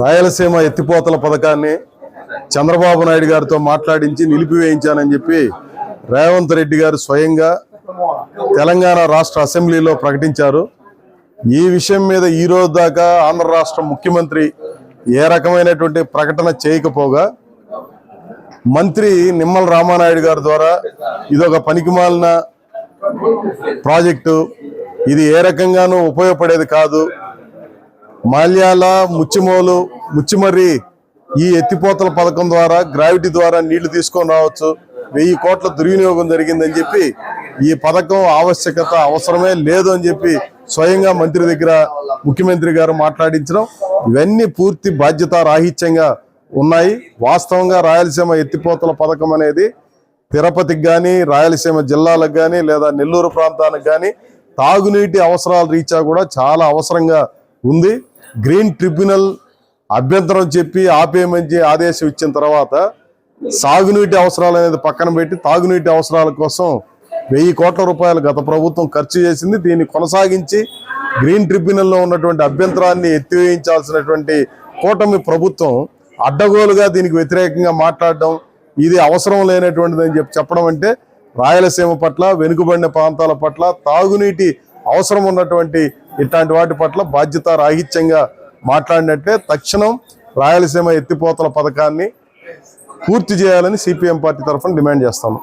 రాయలసీమ ఎత్తిపోతల పథకాన్ని చంద్రబాబు నాయుడు గారితో మాట్లాడించి నిలిపివేయించానని చెప్పి రేవంత్ రెడ్డి గారు స్వయంగా తెలంగాణ రాష్ట్ర అసెంబ్లీలో ప్రకటించారు. ఈ విషయం మీద ఈ రోజు దాకా ఆంధ్ర రాష్ట్ర ముఖ్యమంత్రి ఏ రకమైనటువంటి ప్రకటన చేయకపోగా మంత్రి నిమ్మల రామానాయుడు గారి ద్వారా ఇదొక పనికిమాలిన ప్రాజెక్టు. ఇది ఏ రకంగానూ ఉపయోగపడేది కాదు. మాల్యాల ముచ్చిమోలు ముచ్చిమర్రి ఈ ఎత్తిపోతల పథకం ద్వారా గ్రావిటీ ద్వారా నీళ్ళు తీసుకొని రావచ్చు. వెయ్యి కోట్ల దుర్వినియోగం జరిగిందని చెప్పి ఈ పథకం ఆవశ్యకత అవసరమే లేదు అని చెప్పి స్వయంగా మంత్రి దగ్గర ముఖ్యమంత్రి గారు మాట్లాడించడం ఇవన్నీ పూర్తి బాధ్యత రాహిత్యంగా ఉన్నాయి. వాస్తవంగా రాయలసీమ ఎత్తిపోతల పథకం అనేది తిరుపతికి కానీ రాయలసీమ జిల్లాలకు కానీ లేదా నెల్లూరు ప్రాంతానికి కానీ తాగునీటి అవసరాల రీత్యా కూడా చాలా అవసరంగా ఉంది. గ్రీన్ ట్రిబ్యునల్ అభ్యంతరం చెప్పి ఆపేయమని ఆదేశం ఇచ్చిన తర్వాత సాగునీటి అవసరాలు అనేది పక్కన పెట్టి తాగునీటి అవసరాల కోసం వెయ్యి కోట్ల రూపాయలు గత ప్రభుత్వం ఖర్చు చేసింది. దీన్ని కొనసాగించి గ్రీన్ ట్రిబ్యునల్లో ఉన్నటువంటి అభ్యంతరాన్ని ఎత్తివేయించాల్సినటువంటి కూటమి ప్రభుత్వం అడ్డగోలుగా దీనికి వ్యతిరేకంగా మాట్లాడడం ఇది అవసరం లేనటువంటిది అని చెప్పి చెప్పడం అంటే రాయలసీమ పట్ల వెనుకబడిన ప్రాంతాల పట్ల తాగునీటి అవసరం ఉన్నటువంటి ఇట్లాంటి వాటి పట్ల బాధ్యత రాహిత్యంగా మాట్లాడినట్టే తక్షణం రాయలసీమ ఎత్తిపోతల పథకాన్ని పూర్తి చేయాలని సిపిఎం పార్టీ తరఫున డిమాండ్ చేస్తాము.